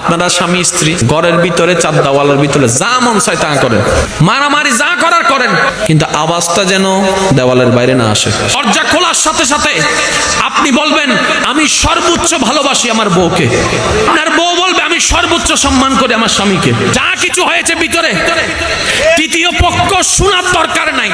আপনারা স্বামী, স্ত্রী, ঘরের ভিতরে, চার দেওয়ালের ভিতরে, যা মন চায় তা করেন। মারামারি যা করার করেন, কিন্তু আওয়াজটা যেন দেওয়ালের বাইরে না আসে। দরজা খোলার সাথে সাথে আপনি বলবেন, আমি সর্বোচ্চ ভালোবাসি আমার বউকে। আপনার বউ বলবে, আমি সর্বোচ্চ সম্মান করি আমার স্বামীকে। যা কিছু হয়েছে ভিতরে। তৃতীয় পক্ষ শোনার দরকার নাই।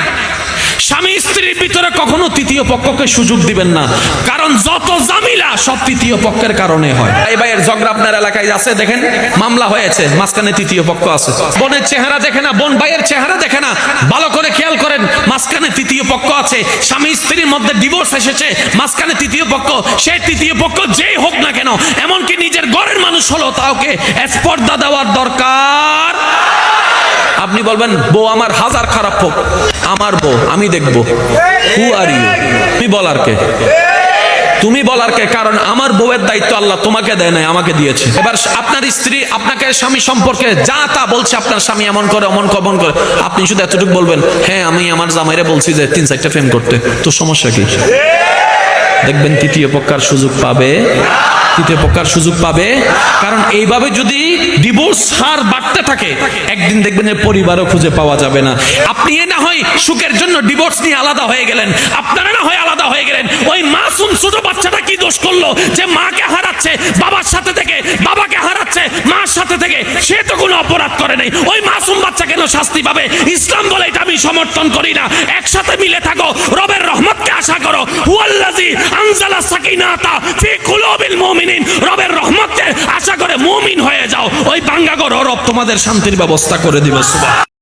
স্বামী স্ত্রীর ভিতরে কখনো তৃতীয় পক্ষকে সুযোগ দিবেন না। কারণ যত জামিলা সব তৃতীয় পক্ষের কারণে হয়। এই ভাইয়ের ঝগড়া আপনার এলাকায় আছে, দেখেন? মামলা হয়েছে, মাঝখানে তৃতীয় পক্ষ আছে। বোনের চেহারা দেখে না, বোন ভাইয়ের চেহারা দেখে না। ভালো করে খেয়াল করেন, মাঝখানে তৃতীয় পক্ষ আছে। স্বামী স্ত্রীর মধ্যে ডিভোর্স এসেছে, মাঝখানে তৃতীয় পক্ষ। সেই তৃতীয় পক্ষ যেই হোক না কেন, এমনকি নিজের ঘরের মানুষ হলো তাওকে স্পর্ধা দেওয়ার দরকার। আপনি বলবেন, বউ আমার হাজার খারাপ হোক। আমার বউ, আমি দেখব। হু আর ইউ তুমি বলার কে? তুমি বলার কে? কারণ আমার বউয়ের দায়িত্ব আল্লাহ তোমাকে দেয় নাই, আমাকে দিয়েছে। এবার আপনার স্ত্রী আপনাকে স্বামী সম্পর্কে যা তা বলছে, আপনার স্বামী এমন করে, অমন কমন করে, আপনি শুধু এতটুকু বলবেন হ্যাঁ আমি আমার জামাইরে বলছি যে তিন চারটা প্রেম করতে। তো সমস্যা কি? দেখবেন তৃতীয় পক্ষার সুযোগ পাবে। তৃতীয় পক্ষার সুযোগ পাবে। কারণ এইভাবে যদি হার বাড়তে থাকে, একদিন দেখবেন এর পরিবারও খুঁজে পাওয়া যাবে না। আপনি এ না হয় সুখের জন্য ডিভোর্স নিয়ে আলাদা হয়ে গেলেন, আপনারা না হয় আলাদা হয়ে গেলেন। ওই মাসুম ছোট বাচ্চাটা কি দোষ করল? যে মাকে হারাচ্ছে, বাবার সাথে থেকে, বাবাকে হারাচ্ছে, মার সাথে থেকে, সে তো কোনো অপরাধ করে নাই। ওই মাসুম বাচ্চা কেন শাস্তি পাবে? ইসলাম বলে এটা আমি সমর্থন করি না। একসাথে মিলে থাকো, রবের রহমতকে আশা করো। হুয়াল্লাজি আনজালা সাকিনাতা ফি কুলুবিল মুমিনিন, রবের করে মুমিন হয়ে যাও ওই বাঙ্গাগর রব তোমাদের শান্তির ব্যবস্থা করে দিবে সুবহান।